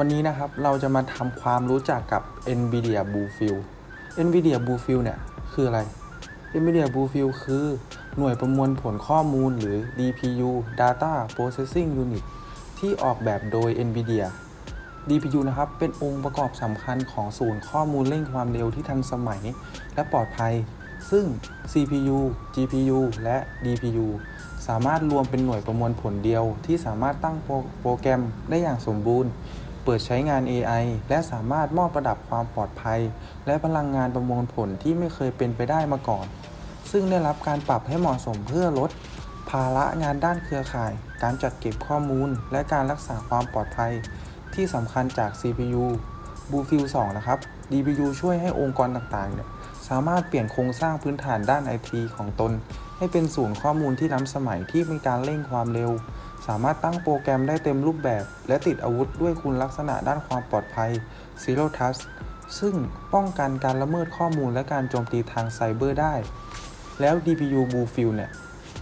วันนี้นะครับเราจะมาทำความรู้จักกับ NVIDIA Bluefield NVIDIA Bluefield เนี่ยคืออะไร NVIDIA Bluefield คือหน่วยประมวลผลข้อมูลหรือ DPU Data Processing Unit ที่ออกแบบโดย NVIDIA DPU นะครับเป็นองค์ประกอบสำคัญของศูนย์ข้อมูลเร่งความเร็วที่ทันสมัย และปลอดภัย ซึ่ง CPU GPU และ DPU สามารถรวมเป็นหน่วยประมวลผลเดียว ที่สามารถตั้งโปรโปรแกรมได้อย่างสมบูรณ์ ปิดใช้งาน AI และสามารถมอบระดับความปลอดภัย และพลังงานประมวลผลที่ไม่เคยเป็นไปได้มาก่อน ซึ่งได้รับการปรับให้เหมาะสมเพื่อลด ภาระงานด้านเครือข่าย การจัดเก็บข้อมูล และการรักษาความปลอดภัย ที่สำคัญจาก CPU Bluefield 2 นะครับ DPU ช่วยให้องค์กรต่างๆเนี่ยสามารถเปลี่ยนโครงสร้างพื้นฐานด้าน IT ของตน ให้เป็นศูนย์ข้อมูลที่ล้ำสมัยที่มีการเร่งความเร็ว สามารถตั้งโปรแกรมได้เต็มรูปแบบ และติดอาวุธด้วยคุณลักษณะด้านความปลอดภัย Zero Trust ซึ่งป้องกันการละเมิดข้อมูลและการโจมตีทางไซเบอร์ได้ แล้ว DPU Bluefield เนี่ย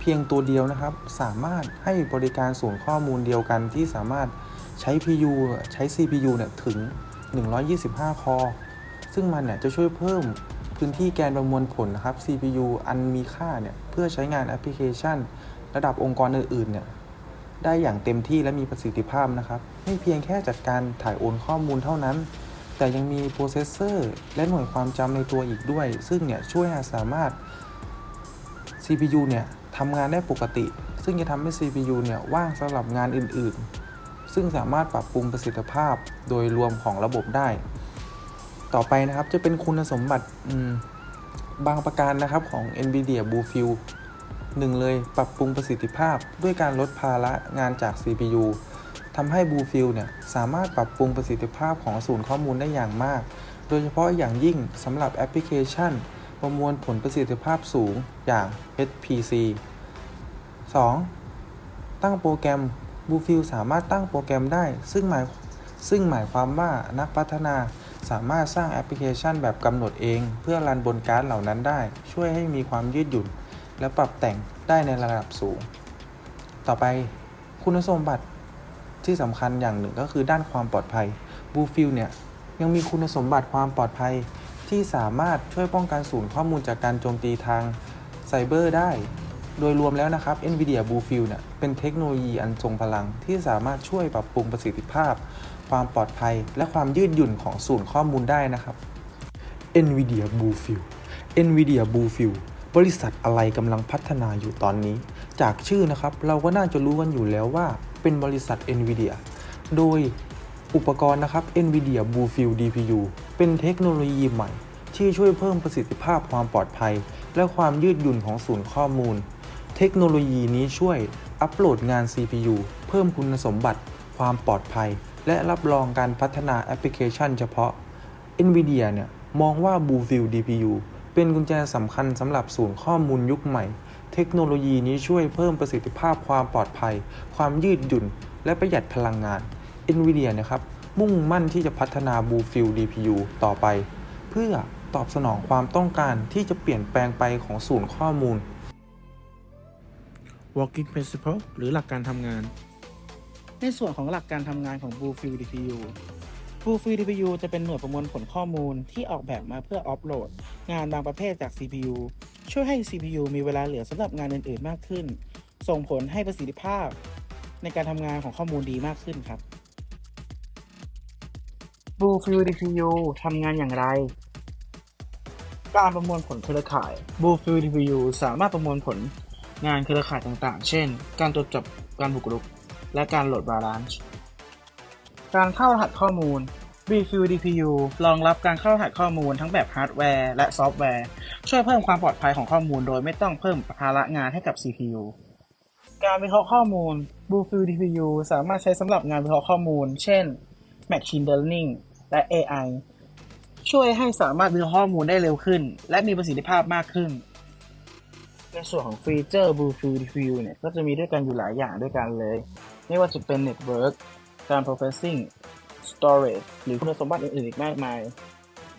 เพียงตัวเดียวนะครับ สามารถให้บริการศูนย์ข้อมูลเดียวกันที่สามารถใช้ PU ใช้ CPU เนี่ยถึง 125 คอ ซึ่งมันเนี่ยจะช่วยเพิ่มพื้นที่แกนประมวลผลนะครับ CPU อันมีค่าเนี่ยเพื่อใช้งานแอปพลิเคชัน ระดับองค์กรอื่นๆเนี่ย ได้อย่างเต็มที่และมีประสิทธิภาพนะครับ ไม่เพียงแค่จัดการถ่ายโอนข้อมูลเท่านั้น แต่ยังมีโปรเซสเซอร์และหน่วยความจำในตัวอีกด้วย ซึ่งเนี่ยช่วยให้สามารถ CPU เนี่ยทำงานได้ปกติ ซึ่งจะทำให้ CPU เนี่ยว่างสำหรับงานอื่นๆ ซึ่งสามารถปรับปรุงประสิทธิภาพโดยรวมของระบบได้ ต่อไปนะครับจะเป็นคุณสมบัติบางประการนะครับของ NVIDIA Bluefield หนึ่งเลยปรับปรุงประสิทธิภาพด้วยการลดภาระงานจาก CPU ทำให้ Bluefield เนี่ยสามารถปรับปรุงประสิทธิภาพของศูนย์ข้อมูลได้อย่างมาก โดยเฉพาะอย่างยิ่งสำหรับแอปพลิเคชัน ประมวลผลประสิทธิภาพสูงอย่าง HPC 2. ตั้งโปรแกรม Bluefield สามารถตั้งโปรแกรมได้ ซึ่งหมายซึ่งหมายความว่านักพัฒนาสามารถสร้างแอปพลิเคชันแบบกำหนดเอง เพื่อรันบนการ์ดเหล่านั้นได้ ช่วยให้มีความยืดหยุ่น และปรับแต่งได้ในระดับสูง ต่อไปคุณสมบัติที่สำคัญอย่างหนึ่งก็คือด้านความปลอดภัย Bluefield เนี่ยยังมีคุณสมบัติความปลอดภัยที่สามารถช่วยป้องกันศูนย์ข้อมูลจากการโจมตีทางไซเบอร์ได้ โดยรวมแล้วนะครับ NVIDIA Bluefield เนี่ยเป็นเทคโนโลยีอันทรงพลังที่สามารถช่วยปรับปรุงประสิทธิภาพ ความปลอดภัย และความยืดหยุ่นของศูนย์ข้อมูลได้นะครับ NVIDIA Bluefield NVIDIA Bluefield บริษัทอะไรกำลังพัฒนาอยู่ตอนนี้ จากชื่อนะครับเราก็น่าจะรู้กันอยู่แล้วว่าเป็นบริษัท NVIDIA โดยอุปกรณ์นะครับ NVIDIA Bluefield DPU เป็นเทคโนโลยีใหม่ ที่ช่วยเพิ่มประสิทธิภาพความปลอดภัย และความยืดหยุ่นของศูนย์ข้อมูล เทคโนโลยีนี้ช่วยอัปโหลดงาน CPU เพิ่มคุณสมบัติ ความปลอดภัย และรับรองการพัฒนาแอปพลิเคชันเฉพาะ NVIDIA เนี่ยมองว่า Bluefield DPU เป็นกุญแจสำคัญสำหรับศูนย์ข้อมูลยุคใหม่ เทคโนโลยีนี้ช่วยเพิ่มประสิทธิภาพความปลอดภัย ความยืดหยุ่น และประหยัดพลังงาน NVIDIA นะครับ มุ่งมั่นที่จะพัฒนา Bluefield DPU ต่อไป เพื่อตอบสนองความต้องการที่จะเปลี่ยนแปลงไปของศูนย์ข้อมูล working principle หรือหลักการทำงาน ในส่วนของหลักการทำงานของ Bluefield DPU Bluefield DPU จะเป็นหน่วยประมวลผลข้อมูลที่ออกแบบมาเพื่อออฟโหลด งานบางประเภทจาก CPU ช่วยให้ CPU มีเวลาเหลือสำหรับงานอื่น ๆ มากขึ้น ส่งผลให้ประสิทธิภาพ ในการทำงานของข้อมูลดีมากขึ้นครับ Bluefield DPU ทำงานอย่างไร การประมวลผลเครือข่าย Bluefield DPU สามารถประมวลผลงานเครือข่ายต่างๆ เช่น การตรวจจับการบุกรุก และการโหลดบาลานซ์ การเข้ารหัสข้อมูล Bluefield DPU รองรับการเข้ารหัสข้อมูลทั้งแบบฮาร์ดแวร์และซอฟต์แวร์ ช่วยเพิ่มความปลอดภัยของข้อมูลโดยไม่ต้องเพิ่มภาระงานให้กับ CPU การวิเคราะห์ข้อมูล Bluefield DPU สามารถใช้สำหรับงานวิเคราะห์ข้อมูล เช่น Machine Learning และ AI ช่วยให้สามารถวิเคราะห์ข้อมูลได้เร็วขึ้น และมีประสิทธิภาพมากขึ้น ในส่วนของฟีเจอร์ Bluefield DPU เนี่ยก็จะมีด้วยกันอยู่หลายอย่างด้วยกันเลย ไม่ว่าจะเป็น Network การ Processing Storage หรือคุณสมบัติอื่นๆอีกมากมาย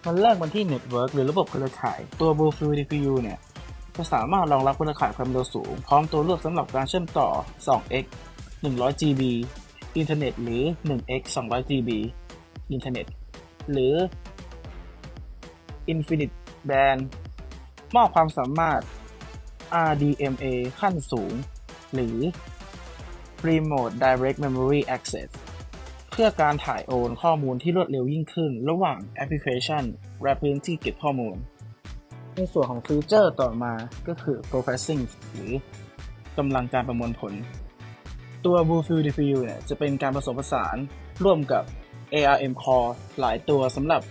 มันเริ่มกันที่ Network หรือระบบเครือข่าย ตัว Bluefield DPU เนี่ยจะสามารถรองรับเครือข่ายความเร็วสูง พร้อมตัวเลือกสำหรับการเชื่อมต่อ 2x 100 GB อินเทอร์เน็ตหรือ 1x 200 GB อินเทอร์เน็ตหรือ Infinite Band มอบความสามารถ RDMA ขั้นสูง หรือ Remote Direct Memory Access พื่อการถ่ายโอนข้อมูลที่รวดเร็วยิ่งขึ้น ระหว่างแอปพลิเคชันและพื้นที่เก็บข้อมูล ในส่วนของฟีเจอร์ต่อมาก็คือ processing หรือกำลังการประมวลผล ตัว Bluefield DPU เนี่ยจะเป็นการผสมผสานร่วมกับ ARM Core หลายตัวสำหรับ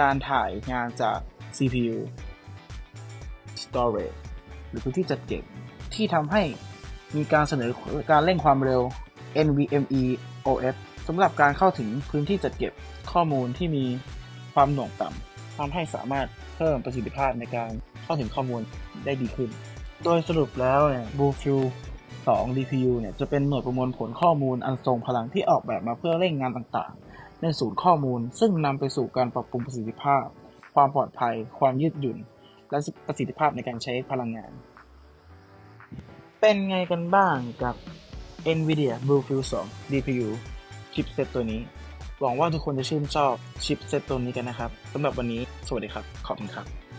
การถ่ายงานจาก CPU storage หรือพื้นที่จัดเก็บ ที่ทำให้มีการเสนอการเร่งความเร็ว NVMe OS สำหรับการเข้าถึงพื้นที่จัดเก็บข้อมูลที่มีความหน่วงต่ำทำให้สามารถเพิ่มประสิทธิภาพในการเข้าถึงข้อมูลได้ดีขึ้น โดยสรุปแล้วเนี่ย Bluefield 2 DPU เนี่ยจะเป็นหน่วยประมวลผลข้อมูลอันทรงพลังที่ออกแบบมาเพื่อเร่งงานต่างๆ ในศูนย์ข้อมูล ซึ่งนำไปสู่การปรับปรุงประสิทธิภาพ ความปลอดภัย ความยืดหยุ่น และประสิทธิภาพในการใช้พลังงาน เป็นไงกันบ้างกับ NVIDIA Bluefield 2 DPU ชิปเซตตัวนี้ หวังว่าทุกคนจะชื่นชอบชิปเซตตัวนี้กันนะครับสำหรับวันนี้สวัสดีครับ ขอบคุณครับ